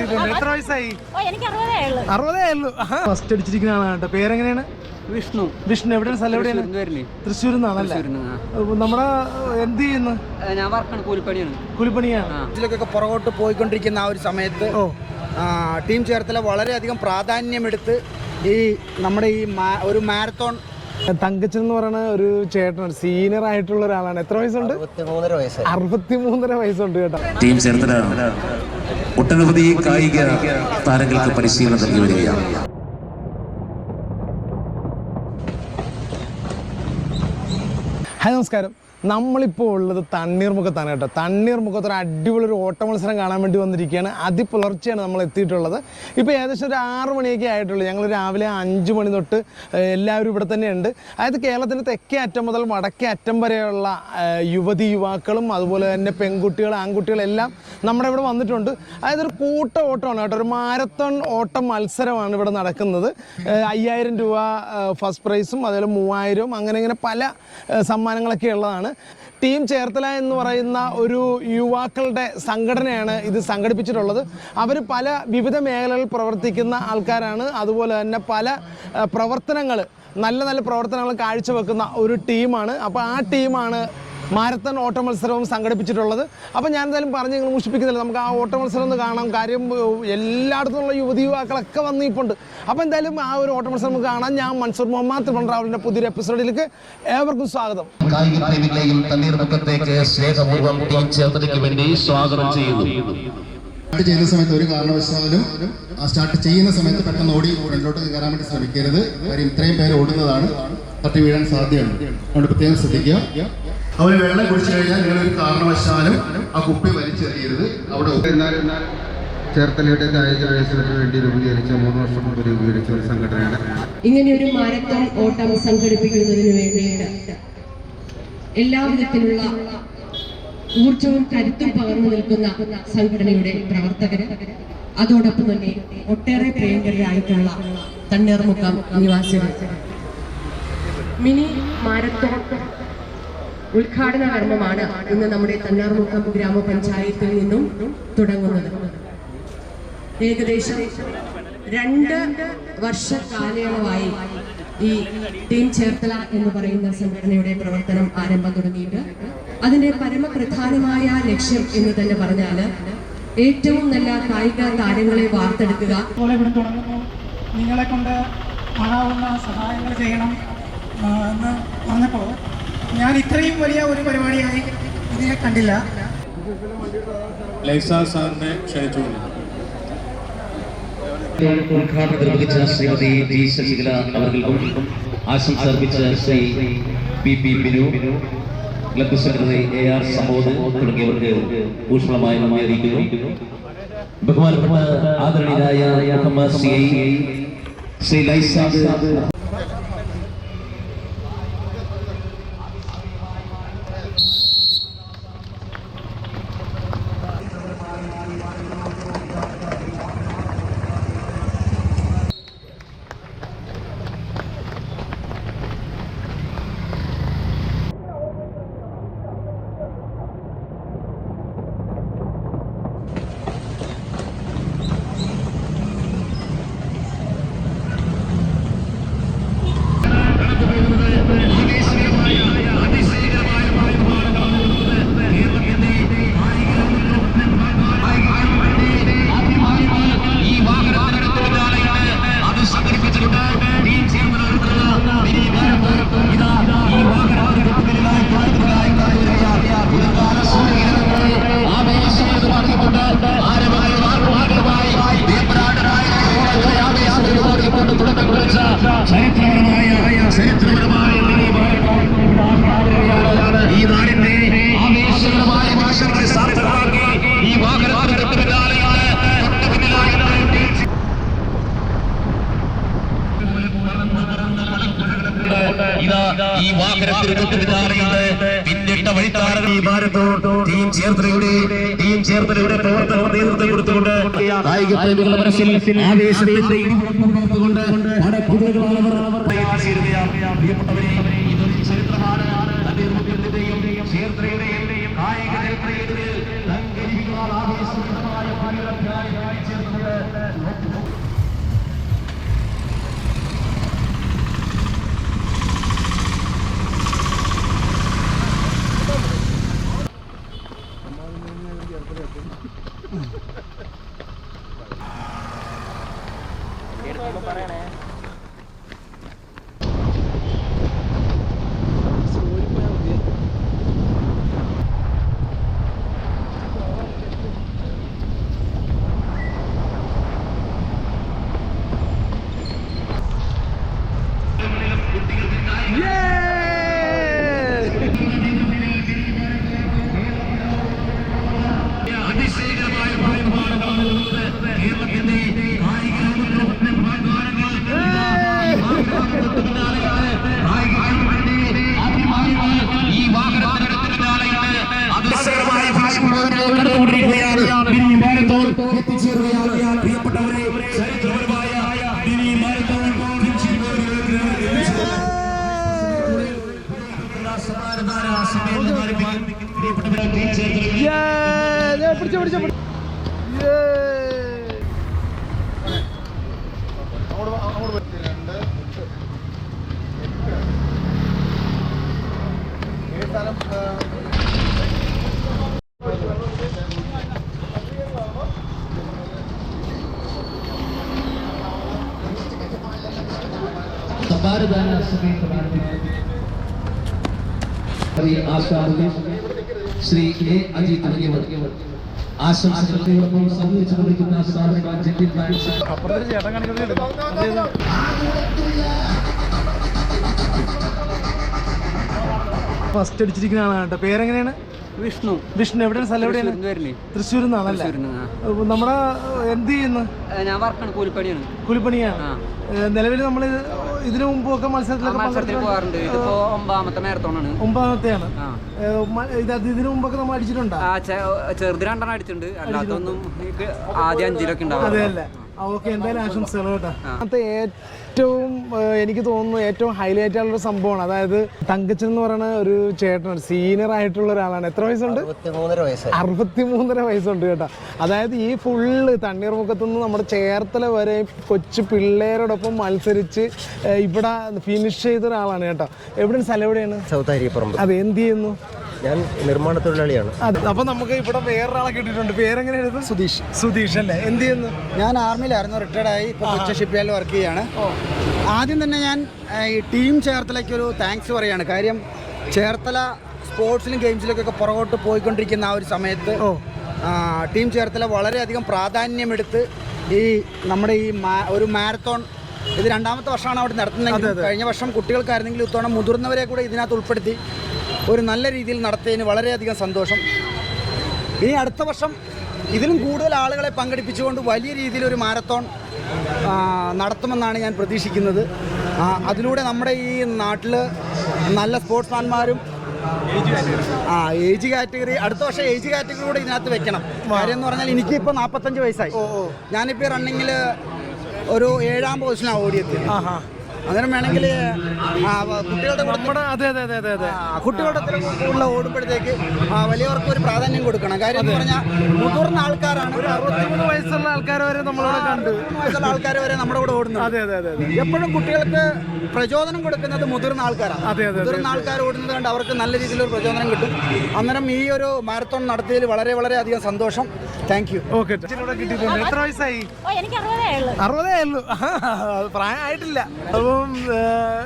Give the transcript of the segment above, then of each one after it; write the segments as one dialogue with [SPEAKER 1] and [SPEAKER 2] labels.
[SPEAKER 1] കിട്ടിയിട്ടുണ്ട്. എത്ര വയസ്സായി?
[SPEAKER 2] ഓ എനിക്ക് അറുപതേ ഉള്ളു
[SPEAKER 1] ഫസ്റ്റ് അടിച്ചിരിക്കുന്ന ആളാണ് പേരെങ്ങനെയാണ്?
[SPEAKER 3] വിഷ്ണു.
[SPEAKER 1] വിഷ്ണു. എവിടെയാണ്? സ്ഥലം എവിടെയാണ്? നിന്നാണല്ലേ നമ്മുടെ എന്ത് ചെയ്യുന്നു?
[SPEAKER 3] ഞാൻ വർക്കാണ് കൂലിപ്പണിയാണ്.
[SPEAKER 1] കൂലിപ്പണിയാണ്.
[SPEAKER 4] ഇതിലൊക്കെ പുറകോട്ട് പോയിക്കൊണ്ടിരിക്കുന്ന ആ ഒരു സമയത്ത്
[SPEAKER 1] ഓ.
[SPEAKER 4] ആ, ടീം ചേർത്തല വളരെയധികം പ്രാധാന്യമെടുത്ത് ഈ നമ്മുടെ ഈ ഒരു മാരത്തോൺ.
[SPEAKER 1] തങ്കച്ചൻ എന്ന് പറയുന്ന ഒരു ചേട്ടനാണ്. സീനിയർ ആയിട്ടുള്ള ഒരാളാണ്. എത്ര വയസ്സുണ്ട്? അറുപത്തിമൂന്നര വയസ്സുണ്ട് കേട്ടോ.
[SPEAKER 5] ടീം ചേർത്തല. ഒട്ടനവധി കായിക താരങ്ങൾക്ക് പരിശീലനം നൽകി വരികയാണ്.
[SPEAKER 1] ഹായ് നമസ്കാരം. നമ്മളിപ്പോൾ ഉള്ളത് തണ്ണീർമുഖത്താണ് കേട്ടോ. തണ്ണീർമുഖത്ത് ഒരു അടിപൊളി ഒരു ഓട്ട മത്സരം കാണാൻ വേണ്ടി വന്നിരിക്കുകയാണ്. അതിപുലർച്ചെയാണ് നമ്മൾ എത്തിയിട്ടുള്ളത്. ഇപ്പോൾ ഏകദേശം ഒരു ആറ് മണിയൊക്കെ ആയിട്ടുള്ളൂ. ഞങ്ങൾ രാവിലെ അഞ്ച് മണി തൊട്ട് എല്ലാവരും ഇവിടെ തന്നെയുണ്ട്. അതായത് കേരളത്തിന്റെ തെക്കേ അറ്റം മുതൽ വടക്കേ അറ്റം വരെയുള്ള യുവതി യുവാക്കളും അതുപോലെ തന്നെ പെൺകുട്ടികൾ ആൺകുട്ടികളെല്ലാം നമ്മുടെ ഇവിടെ വന്നിട്ടുണ്ട്. അതായത് ഒരു കൂട്ട ഓട്ടമാണ് കേട്ടോ. ഒരു മാരത്തൺ ഓട്ട മത്സരമാണ് ഇവിടെ നടക്കുന്നത്. അയ്യായിരം രൂപ ഫസ്റ്റ് പ്രൈസും അതുപോലെ മൂവായിരവും അങ്ങനെ ഇങ്ങനെ പല സമ്മാനങ്ങളൊക്കെ ഉള്ളതാണ്. ടീം ചേർത്തല എന്ന് പറയുന്ന ഒരു യുവാക്കളുടെ സംഘടനയാണ് ഇത് സംഘടിപ്പിച്ചിട്ടുള്ളത്. അവർ പല വിവിധ മേഖലകളിൽ പ്രവർത്തിക്കുന്ന ആൾക്കാരാണ്. അതുപോലെ തന്നെ പല പ്രവർത്തനങ്ങൾ നല്ല നല്ല പ്രവർത്തനങ്ങൾ കാഴ്ചവെക്കുന്ന ഒരു ടീമാണ്. അപ്പോൾ ആ ടീമാണ് മാരത്തൺ ഓട്ട മത്സരവും സംഘടിപ്പിച്ചിട്ടുള്ളത്. അപ്പോൾ ഞാൻ എന്തായാലും പറഞ്ഞ് നിങ്ങൾ മുഷിപ്പിക്കുന്നില്ല. നമുക്ക് ആ ഓട്ട മത്സരം ഒന്ന് കാണാം. കാര്യം ഏഹ്, എല്ലായിടത്തുമുള്ള യുവതി യുവാക്കളൊക്കെ വന്നിപ്പുണ്ട് അപ്പോൾ എന്തായാലും ആ ഒരു ഓട്ട മത്സരം നമുക്ക് കാണാം. ഞാൻ മൻസൂർ മുഹമ്മദ് ത്രിപൺ ട്രാവലിന്റെ പുതിയൊരു എപ്പിസോഡിലേക്ക് ഏവർക്കും സ്വാഗതം.
[SPEAKER 5] കായിക പ്രേമികളെയും തണ്ണീർമുഖത്തേക്ക് സ്നേഹപൂർവം ടീം ചേർത്തലയ്ക്ക് വേണ്ടി സ്വാഗതം ചെയ്യുന്നു.
[SPEAKER 6] സ്റ്റാർട്ട് ചെയ്യുന്ന സമയത്ത് ഒരു കാരണവശാലും ആ സ്റ്റാർട്ട് ചെയ്യുന്ന സമയത്ത് പെട്ടെന്ന് ഓടി ഫ്രണ്ടിലോട്ട് കയറാൻ വേണ്ടി ശ്രമിക്കരുത്. കാര്യം ഇത്രയും പേര് ഓടുന്നതാണ് തട്ടി വീഴാൻ സാധ്യതയുണ്ട്. അതുകൊണ്ട് പ്രത്യേകം ശ്രദ്ധിക്കുക. അവർ വെള്ളം കുടിച്ചു കഴിഞ്ഞാൽ നിങ്ങൾ ഒരു കാരണവശാലും ആ കുപ്പി വലിച്ചെറിയരുത്. അവിടെ
[SPEAKER 7] ചേർത്തലയുടെ കായിക വികസനത്തിന് വേണ്ടി രൂപീകരിച്ച മൂന്ന് വർഷം മുമ്പ് രൂപീകരിച്ച ഒരു സംഘടനയാണ്.
[SPEAKER 8] ഇങ്ങനെ ഒരു മാരത്തോൺ ഓട്ടം സംഘടിപ്പിക്കുന്നതിന് വേണ്ടിയിട്ട് എല്ലാവിധത്തിലുള്ള ഊർജവും കരുത്തും പകർന്നു നിൽക്കുന്ന സംഘടനയുടെ പ്രവർത്തകര് അതോടൊപ്പം തന്നെ ഒട്ടേറെ പ്രിയങ്കരായിട്ടുള്ള തണ്ണീർമുക്കം നിവാസികൾ മിനി മാരത്തോൺ ഉദ്ഘാടന കർമ്മമാണ് ഇന്ന് നമ്മുടെ തന്നാർമുക്കം ഗ്രാമപഞ്ചായത്തിൽ നിന്നും തുടങ്ങുന്നത്. ഏകദേശം രണ്ട് വർഷ കാലയളവായി ഈ ടീം ചേർത്തല എന്ന് പറയുന്ന സംഘടനയുടെ പ്രവർത്തനം ആരംഭം തുടങ്ങിയിട്ട് അതിന്റെ പരമപ്രധാനമായ ലക്ഷ്യം എന്ന് തന്നെ പറഞ്ഞാൽ ഏറ്റവും നല്ല കായിക താരങ്ങളെ വാർത്തെടുക്കുക.
[SPEAKER 9] നിങ്ങളെ കൊണ്ട് ആകാവുന്ന സഹായങ്ങൾ ചെയ്യണം എന്ന് പറഞ്ഞപ്പോൾ ഞാൻ ഇത്രയും വലിയ ഒരു പരിപാടിയായി ഇതിനെ കണ്ടില്ല.
[SPEAKER 7] സാറിനെ ക്ഷണിച്ചുകൊള്ളു
[SPEAKER 5] ഉദ്ഘാടനം നിർവഹിച്ച ശ്രീമതി ജി ശശികല അവർക്കും ആശംസ അർപ്പിച്ച Shri P P Binu club secretary A R Samod തുടങ്ങിയവർക്ക് ഊഷ്മളമായ നന്ദി അറിയിക്കുന്നു. ബഹുമാനപ്പെട്ട ആദരണീയരായ മുഹമ്മദ് സി ശ്രീ ലൈസാദ് ചരിത്രപരമായ ചരിത്രപരമായ ഈ നാടിന്റെ ആവേശകരമായ ഭാഷകളെ സാർത്ഥകമാക്കി ഈ വാഹനത്തിന് തൊട്ട് പിന്നാലെയാണ് തൊട്ട് പിന്നിലായാണ് ഇതാ ഈ വാഹനത്തിന് തൊട്ട് പിന്നാലെയാണ് പിന്നിട്ട വഴിത്താരകൾ ഈ ഭാരതോ ടീം ചേർത്തലയുടെ ടീം ചേർത്തലയുടെ പ്രവർത്തനം നേതൃത്വം കൊടുത്തുകൊണ്ട് കായിക പ്രേമികളുടെ മനസ്സിൽ ആവേശത്തിന്റെ ഇടിമുഴക്കം കൊണ്ട് അവർ പ്രിയപ്പെട്ടവരെ ഇതൊരു ചരിത്രമാണ് ചേർത്തലയുടെയും കായിക ചരിത്രത്തിൽ ആവേശകരമായ
[SPEAKER 1] Mm-hmm. പിടിച്ച
[SPEAKER 5] പിടിച്ച മുകേഷ്, ശ്രീ എ അജി തുടങ്ങിയവർ. ആശംസകളോടൊപ്പം സംബന്ധിച്ചു കൊണ്ടിരിക്കുന്ന
[SPEAKER 1] ഫസ്റ്റ് അടിച്ചിരിക്കുന്ന ആളാണ് കേട്ടോ. പേരെങ്ങനെയാണ്?
[SPEAKER 3] വിഷ്ണു.
[SPEAKER 1] വിഷ്ണു. എവിടെയാണ്? സ്ഥലം എവിടെയാണ്?
[SPEAKER 3] തൃശ്ശൂർ
[SPEAKER 1] തൃശ്ശൂരിൽ നിന്നാണല്ലേ നമ്മുടെ എന്ത് ചെയ്യുന്നു?
[SPEAKER 3] ഞാൻ വർക്കാണ് കൂലിപ്പണിയാണ്.
[SPEAKER 1] കൂലിപ്പണിയാണ്. നിലവിൽ നമ്മൾ ഇതിനു മുമ്പൊക്കെ
[SPEAKER 3] മത്സരത്തിൽ. പോകാറുണ്ട്. ഇതിപ്പോ ഒമ്പതാമത്തെ മാരത്തോണാണ്.
[SPEAKER 1] ഒമ്പതാമത്തെയാണ് ഇത് ഇതിനു മുമ്പൊക്കെ നമ്മൾ അടിച്ചിട്ടുണ്ടോ?
[SPEAKER 3] ചെറുത് രണ്ടെണ്ണം അടിച്ചിട്ടുണ്ട്. അല്ലാത്തൊന്നും ആദ്യം അഞ്ചിലൊക്കെ ഉണ്ടാവും
[SPEAKER 1] അതെ അല്ലേ? ഓക്കെ എന്തായാലും ആശംസകൾ കേട്ടോ. അതിനകത്ത് ഏറ്റവും എനിക്ക് തോന്നുന്നു ഏറ്റവും ഹൈലൈറ്റ് ആയിട്ടുള്ള സംഭവമാണ്. അതായത് തങ്കച്ചൻ എന്ന് പറയുന്ന ഒരു ചേട്ടൻ സീനിയർ ആയിട്ടുള്ള ഒരാളാണ്. എത്ര വയസ്സുണ്ട്? അറുപത്തിമൂന്നര വയസ്സുണ്ട് കേട്ടോ. അതായത് ഈ ഫുള്ള് തണ്ണീർമുഖത്തുനിന്ന് നമ്മുടെ ചേർത്തല വരെ കൊച്ചു പിള്ളേരോടൊപ്പം മത്സരിച്ച് ഇവിടെ ഫിനിഷ് ചെയ്ത ഒരാളാണ് കേട്ടോ. എവിടെയാണ് സ്ഥലം എവിടെയാണ്? അതെ എന്ത് ചെയ്യുന്നു?
[SPEAKER 2] ഞാൻ നിർമ്മാണ തൊഴിലാളിയാണ്
[SPEAKER 1] അപ്പൊ നമുക്ക് ഇവിടെ വേറൊരാളെ കിട്ടിയിട്ടുണ്ട്. പേരെങ്ങനെയായിരുന്നു സുധീഷ്. സുധീഷ് അല്ലേ? എന്ത് ചെയ്യുന്നു?
[SPEAKER 4] ഞാൻ ആർമിയിലായിരുന്നു. റിട്ടയർഡ് ആയി. കൊച്ചി ഷിപ്പ്യാർഡിൽ വർക്ക് ചെയ്യാണ്. ആദ്യം തന്നെ ഞാൻ ഈ ടീം ചേർത്തലയ്ക്ക് ഒരു താങ്ക്സ് പറയാണ്. കാര്യം ചേർത്തല സ്പോർട്സിലും ഗെയിംസിലൊക്കെ പുറകോട്ട് പോയിക്കൊണ്ടിരിക്കുന്ന ആ ഒരു സമയത്ത് ടീം ചേർത്തല വളരെയധികം പ്രാധാന്യമെടുത്ത് ഈ നമ്മുടെ ഈ മാ- ഒരു മാരത്തോൺ ഇത് രണ്ടാമത്തെ വർഷമാണ് അവിടെ നടത്തുന്നത് കഴിഞ്ഞ വർഷം കുട്ടികൾക്കായിരുന്നെങ്കിൽ ഇത്തവണ മുതിർന്നവരെ കൂടെ ഇതിനകത്ത് ഉൾപ്പെടുത്തി ഒരു നല്ല രീതിയിൽ നടത്തിയതിന് വളരെയധികം സന്തോഷം. ഇനി അടുത്ത വർഷം ഇതിലും കൂടുതൽ ആളുകളെ പങ്കെടുപ്പിച്ചുകൊണ്ട് വലിയ രീതിയിൽ ഒരു മാരത്തോൺ നടത്തുമെന്നാണ് ഞാൻ പ്രതീക്ഷിക്കുന്നത്. അതിലൂടെ നമ്മുടെ ഈ നാട്ടിൽ നല്ല സ്പോർട്സ്മാൻമാരും ആ ഏജ് കാറ്റഗറി അടുത്ത വർഷം ഏജ് കാറ്റഗറി കൂടെ ഇതിനകത്ത് വെക്കണം. കാര്യം എന്ന് പറഞ്ഞാൽ എനിക്കിപ്പോൾ നാൽപ്പത്തഞ്ച് വയസ്സായി. ഞാനിപ്പോൾ റണ്ണിങ്ങിൽ ഒരു ഏഴാം പൊസിഷനാണ് ഓടിയെത്തിയത്. അന്നേരം വേണമെങ്കിൽ കുട്ടികളുടെ കൂടെ
[SPEAKER 1] നമ്മുടെ അതെ അതെ അതെ അതെ അതെ.
[SPEAKER 4] കുട്ടികളുടെ ഉള്ള ഓടുമ്പോഴത്തേക്ക് വലിയവർക്ക് ഒരു പ്രാധാന്യം കൊടുക്കണം. കാര്യം എന്ന് പറഞ്ഞാൽ മുതിർന്ന ആൾക്കാരാണ് ഒരു
[SPEAKER 1] അറുപത്തിമൂന്ന് വയസ്സുള്ള ആൾക്കാർ വരെ നമ്മളോട് കണ്ടു.
[SPEAKER 4] വയസ്സുള്ള ആൾക്കാർ വരെ നമ്മുടെ കൂടെ ഓടുന്നത്
[SPEAKER 1] അതെ അതെ അതെ
[SPEAKER 4] എപ്പോഴും കുട്ടികൾക്ക് പ്രചോദനം കൊടുക്കുന്നത് മുതിർന്ന ആൾക്കാരാണ്.
[SPEAKER 1] അതെ, അതെ,
[SPEAKER 4] മുതിർന്ന ആൾക്കാർ ഓടുന്നത് കൊണ്ട് അവർക്ക് നല്ല രീതിയിലൊരു പ്രചോദനം കിട്ടും. അന്നേരം ഈ ഒരു മാരത്തോൺ നടത്തിയതിൽ വളരെ വളരെ അധികം സന്തോഷം. താങ്ക് യു
[SPEAKER 1] ഓക്കെ എത്ര വയസ്സായി?
[SPEAKER 10] അറുപതേ ഉള്ളൂ.
[SPEAKER 1] പ്രായമായിട്ടില്ല. അപ്പൊ പ്രായമായിട്ടില്ല അപ്പം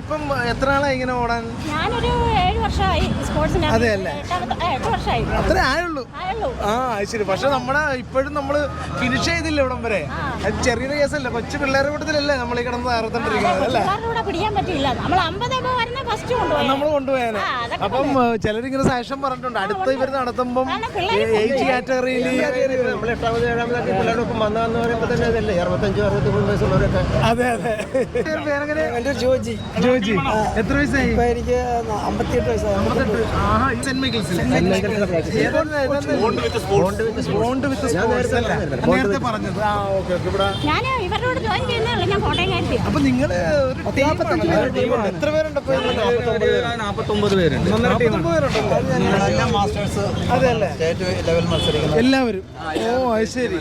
[SPEAKER 1] ഇപ്പം എത്ര നാളായി ഇങ്ങനെ ഓടാൻ?
[SPEAKER 10] ഞാനൊരു ഏഴ് വർഷമായി സ്പോർട്സിന്.
[SPEAKER 1] അതെ അല്ലേ?
[SPEAKER 10] എട്ട് വർഷമായി.
[SPEAKER 1] അത്രേ ആയുള്ളൂ. ആ ശരി. പക്ഷെ നമ്മുടെ ഇപ്പോഴും നമ്മൾ ഫിനിഷ് ചെയ്തില്ല ഇവിടം വരെ. അത് ചെറിയൊരു കേസല്ല കൊച്ചു പിള്ളേരുടെ കൂട്ടത്തിലല്ലേ നമ്മൾ ഈ കിടന്ന് തകർത്തോണ്ടിരിക്കുന്നത് അല്ലേ?
[SPEAKER 10] പിടിക്കാൻ പറ്റില്ല നമ്മൾ അമ്പതൊക്കെ വരുന്ന ഫസ്റ്റ് കൊണ്ടുപോയി.
[SPEAKER 1] നമ്മൾ കൊണ്ടുപോയാനെ അപ്പം ചിലരിങ്ങനെ സാക്ഷ്യം പറഞ്ഞിട്ടുണ്ട്. അടുത്ത ഇവർ നടത്തുമ്പം ഏജ് കാറ്റഗറിയിൽ
[SPEAKER 2] നമ്മൾ എട്ടാമത് ഏഴാമതൊക്കെ പിള്ളേരുടെ ഒപ്പം വന്നതെന്ന് പറയുമ്പോൾ തന്നെ ഇതല്ലേ അറുപത്തഞ്ച് അറുപത്തിമൂന്ന് വയസ്സുള്ളവരൊക്കെ.
[SPEAKER 1] അതെ അതെ. പേരെങ്ങനെ?
[SPEAKER 4] എന്റെ ജോജി.
[SPEAKER 1] ജോജി. എത്ര വയസ്സായി?
[SPEAKER 4] ഇപ്പൊ എനിക്ക് അമ്പത്തിയെട്ട് വയസ്സായി.
[SPEAKER 1] അപ്പൊ നിങ്ങൾ എത്ര പേരുണ്ട് ഇപ്പൊ?
[SPEAKER 2] നാൽപ്പത്തൊമ്പത് പേരുണ്ട്.
[SPEAKER 4] മാസ്റ്റേഴ്സ്
[SPEAKER 1] അതെല്ലേ
[SPEAKER 4] സ്റ്റേറ്റ് ലെവൽ മത്സരിക്കുന്ന
[SPEAKER 1] എല്ലാവരും. ഓ അത് ശരി.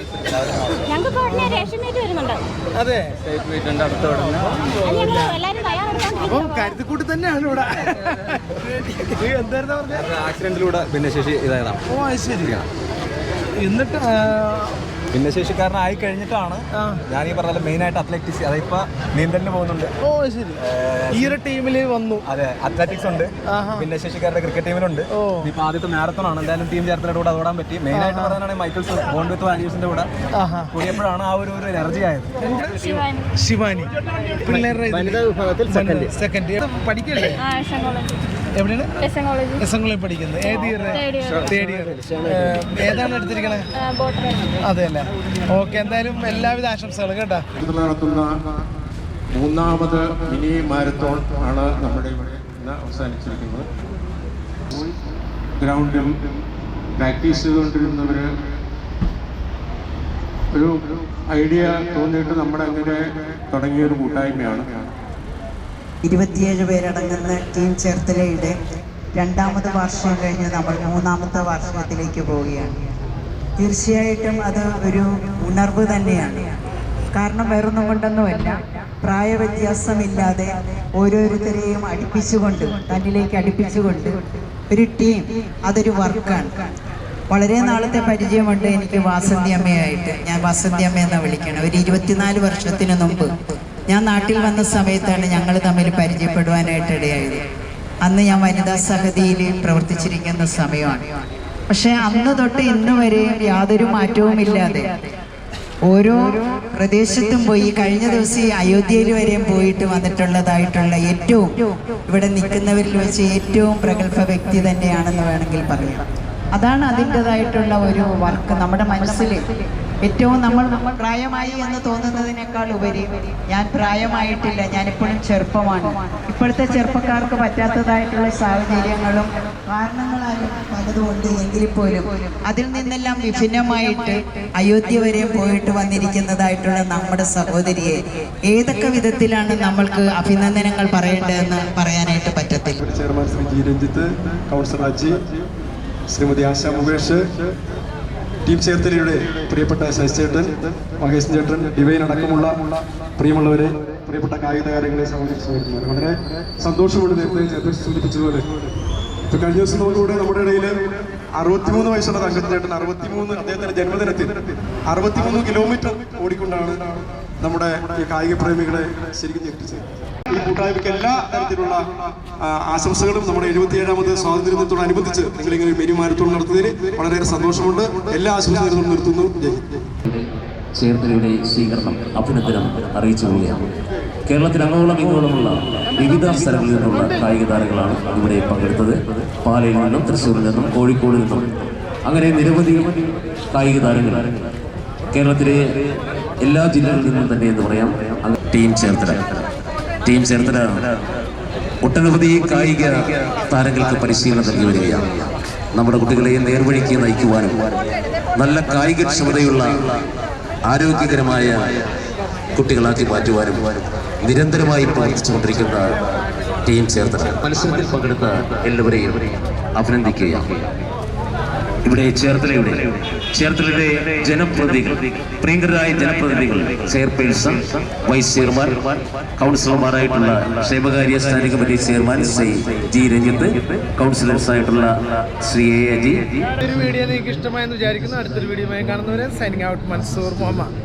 [SPEAKER 10] ഞങ്ങൾക്ക് ഉടനെ റേഷൻ മീറ്റ് വരുന്നുണ്ട്.
[SPEAKER 1] അതെ.
[SPEAKER 2] വീട്ടുണ്ട് അടുത്ത ഉടനെ.
[SPEAKER 10] അത് എല്ലാവരും
[SPEAKER 1] അപ്പം കരുതിക്കൂട്ടി തന്നെയാണ് ഇവിടെ. നീ എന്തായിരുന്നു പറഞ്ഞത്
[SPEAKER 2] ആക്സിഡന്റിലൂടെ ഭിന്നശേഷി ഇതായതാണ്.
[SPEAKER 1] ഓ അത് ശരി. എന്നിട്ട്
[SPEAKER 2] ഭിന്നശേഷിക്കാരനായി കഴിഞ്ഞിട്ടാണ് ഞാൻ ഈ പറഞ്ഞ മെയിൻ ആയിട്ട് അത്ലറ്റിക്സ് അതിപ്പോ നീന്തലിന് പോകുന്നുണ്ട്.
[SPEAKER 1] ഓ ശരി. ഈ ഒരു ടീമിൽ വന്നു.
[SPEAKER 2] അതെ അത്ലറ്റിക്സ് ഉണ്ട്. ഭിന്നശേഷിക്കാരുടെ ക്രിക്കറ്റ് ടീമിലുണ്ട്. ഇപ്പൊ ആദ്യത്തെ മാരത്തോൺ ആണ്. എന്തായാലും ടീം ചേർത്തലയുടെ കൂടെ ഓടാൻ പറ്റി. മെയിൻ ആയിട്ട് പറയാനാണ് മൈക്കിൾ ബോണ്ട് വിത്ത് വാല്യൂസിന്റെ കൂടെ കൂടിയപ്പോഴാണ് ആ ഒരു ഒരു എനർജി ആയത്.
[SPEAKER 10] ശിവാനി
[SPEAKER 1] ശിവാനി. പിള്ളേരുടെ
[SPEAKER 2] വനിതാ വിഭാഗത്തിൽ സെക്കൻഡ്
[SPEAKER 1] സെക്കൻഡ് പഠിക്കല്ലേ? എവിടെയാണ്?
[SPEAKER 10] S N college.
[SPEAKER 1] S M college പഠിക്കുന്നത്. ഏത് ഇയർ. തേർഡ് ഇയർ ഏതാണ് എടുത്തിരിക്കണേ അതെ അല്ലേ ഓക്കെ എന്തായാലും എല്ലാവിധ ആശംസകളും കേട്ടോ.
[SPEAKER 7] നടത്തുന്ന മൂന്നാമത് മിനി മാരത്തോൺ ആണ് നമ്മുടെ ഇവിടെ ഇന്ന് അവസാനിച്ചിരിക്കുന്നത്. ഗ്രൗണ്ടിൽ പ്രാക്ടീസ് ചെയ്തുകൊണ്ടിരുന്നവർ ഒരു ഐഡിയ തോന്നിയിട്ട് നമ്മുടെ അങ്ങനെ തുടങ്ങിയൊരു കൂട്ടായ്മയാണ്.
[SPEAKER 11] ഇരുപത്തിയേഴ് പേരടങ്ങുന്ന ടീം ചേർത്തലയുടെ രണ്ടാമത് വാർഷികം കഴിഞ്ഞ് നമ്മൾ മൂന്നാമത്തെ വാർഷികത്തിലേക്ക് പോവുകയാണ്. തീർച്ചയായിട്ടും അത് ഒരു ഉണർവ് തന്നെയാണ്. കാരണം വേറൊന്നും കൊണ്ടൊന്നുമല്ല. പ്രായവ്യത്യാസമില്ലാതെ ഓരോരുത്തരെയും അടുപ്പിച്ചുകൊണ്ട് തന്നിലേക്ക് അടുപ്പിച്ചുകൊണ്ട് ഒരു ടീം അതൊരു വർക്കാണ്. വളരെ നാളത്തെ പരിചയമുണ്ട് എനിക്ക് വാസന്തി അമ്മയായിട്ട് ഞാൻ വാസന്തി അമ്മ എന്നാണ് വിളിക്കണം ഒരു ഇരുപത്തിനാല് വർഷത്തിന് മുമ്പ് ഞാൻ നാട്ടിൽ വന്ന സമയത്താണ് ഞങ്ങൾ തമ്മിൽ പരിചയപ്പെടുവാനായിട്ട് ഇടയായത്. അന്ന് ഞാൻ വനിതാ സഹതിയിൽ പ്രവർത്തിച്ചിരിക്കുന്ന സമയമാണ്. പക്ഷേ അന്ന് തൊട്ട് ഇന്ന് വരെയും യാതൊരു മാറ്റവുമില്ലാതെ ഓരോ പ്രദേശത്തും പോയി കഴിഞ്ഞ ദിവസം ഈ അയോധ്യയിൽ വരെയും പോയിട്ട് വന്നിട്ടുള്ളതായിട്ടുള്ള ഏറ്റവും ഇവിടെ നിൽക്കുന്നവരിൽ വെച്ച് ഏറ്റവും പ്രഗത്ഭ വ്യക്തി തന്നെയാണെന്ന് വേണമെങ്കിൽ പറയാം. അതാണ് അതിന്റെതായിട്ടുള്ള ഒരു വർക്ക് നമ്മുടെ മനസ്സിൽ ഏറ്റവും നമ്മൾ പ്രായമായി എന്ന് തോന്നുന്നതിനേക്കാൾ ഉപരി ഞാൻ പ്രായമായിട്ടില്ല ഞാനിപ്പോഴും ചെറുപ്പമാണ്. ഇപ്പോഴത്തെ ചെറുപ്പക്കാർക്ക് പറ്റാത്തതായിട്ടുള്ള സാഹചര്യങ്ങളും കാരണങ്ങളാലും പലതുകൊണ്ട് എങ്കിൽ പോലും അതിൽ നിന്നെല്ലാം വിഭിന്നമായിട്ട് അയോധ്യ വരെ പോയിട്ട് വന്നിരിക്കുന്നതായിട്ടുള്ള നമ്മുടെ സഹോദരിയെ ഏതൊക്കെ വിധത്തിലാണ് നമ്മൾക്ക് അഭിനന്ദനങ്ങൾ പറയേണ്ടതെന്ന് പറയാനായിട്ട് പറ്റത്തില്ല?
[SPEAKER 7] ചെയർമാൻ ശ്രീ ശ്രീമതി ആശ മുകേഷ് ടീം ചേർത്തലയുടെ പ്രിയപ്പെട്ട ശശി ചേട്ടൻ മഹേശൻ ചേട്ടൻ ഡിവൈൻ അടക്കമുള്ള പ്രിയമുള്ളവരെ പ്രിയപ്പെട്ട കായിക താരങ്ങളെ വളരെ സന്തോഷമുണ്ട് നേരത്തെ ചേട്ടൻ സൂചിപ്പിച്ചതുപോലെ. ഇപ്പൊ കഴിഞ്ഞ ദിവസം നമുക്കിവിടെ നമ്മുടെ ഇടയിൽ അറുപത്തിമൂന്ന് വയസ്സുള്ള തങ്കച്ചൻ ചേട്ടൻ അറുപത്തിമൂന്ന് അദ്ദേഹത്തിന്റെ ജന്മദിനത്തിൽ അറുപത്തിമൂന്ന് കിലോമീറ്റർ ഓടിക്കൊണ്ടാണ് നമ്മുടെ കായിക പ്രേമികളെ ശരിക്കും ഞെട്ടിച്ചത്. ഈ കൂട്ടായ്മയ്ക്ക് എല്ലാ തരത്തിലുള്ള ആശംസകളും നമ്മുടെ എഴുപത്തിയേഴാമത് സ്വാതന്ത്ര്യ ദിനത്തോടനുബന്ധിച്ച് നിങ്ങൾ ഇങ്ങനെ മെനു മാരത്തോൺ നടത്തുന്നതിൽ വളരെയേറെ സന്തോഷമുണ്ട്. എല്ലാ ആശംസകളും നിർത്തുന്നു
[SPEAKER 5] ചേർത്തലയുടെ സ്വീകരണം അഭിനന്ദനം അറിയിച്ചു പോവുകയാണ് കേരളത്തിലങ്ങോളം ഇങ്ങോളമുള്ള വിവിധ സ്ഥലങ്ങളിൽ നിന്നുള്ള കായിക താരങ്ങളാണ് ഇവിടെ പങ്കെടുത്തത്. പാലയിൽ നിന്നും തൃശ്ശൂരിൽ നിന്നും കോഴിക്കോട് നിന്നും അങ്ങനെ നിരവധി കായിക താരങ്ങൾ കേരളത്തിലെ എല്ലാ ജില്ലകളിൽ നിന്നും തന്നെ എന്ന് പറയാം. ടീം ചേർത്തല. ടീം ചേർത്തല ഒട്ടനവധി കായിക താരങ്ങൾക്ക് പരിശീലനം നൽകി വരികയാണ് നമ്മുടെ കുട്ടികളെ നേർവഴിക്ക് നയിക്കുവാനും നല്ല കായികക്ഷമതയുള്ള ആരോഗ്യകരമായ കുട്ടികളാക്കി മാറ്റുവാനും നിരന്തരമായി പ്രവർത്തിച്ചുകൊണ്ടിരിക്കുന്ന ടീം ചേർത്തല. മത്സരത്തിൽ പങ്കെടുത്ത എല്ലാവരെയും അഭിനന്ദിക്കുകയാണ്. ഇവിടെ ചേർത്തലയുടെ ചേർത്തലയുടെ ജനപ്രതിനിധികൾ പ്രിയങ്കരായ ജനപ്രതിനിധികൾ ചെയർപേഴ്സൺ വൈസ് ചെയർമാൻ കൗൺസിലർമാരായിട്ടുള്ള ക്ഷേമകാര്യ സ്ഥാനിക committee chairman Shri G Ranjith councillors ആയിട്ടുള്ള ശ്രീ എ ജി.
[SPEAKER 1] ഒരു വീഡിയോ നിങ്ങൾക്ക് ഇഷ്ടമായെന്ന് വിചാരിക്കുന്നു. അടുത്തൊരു വീഡിയോയുമായി കാണുന്നവരെ സൈനിങ് ഔട്ട് മൻസൂർ മുഹമ്മദ്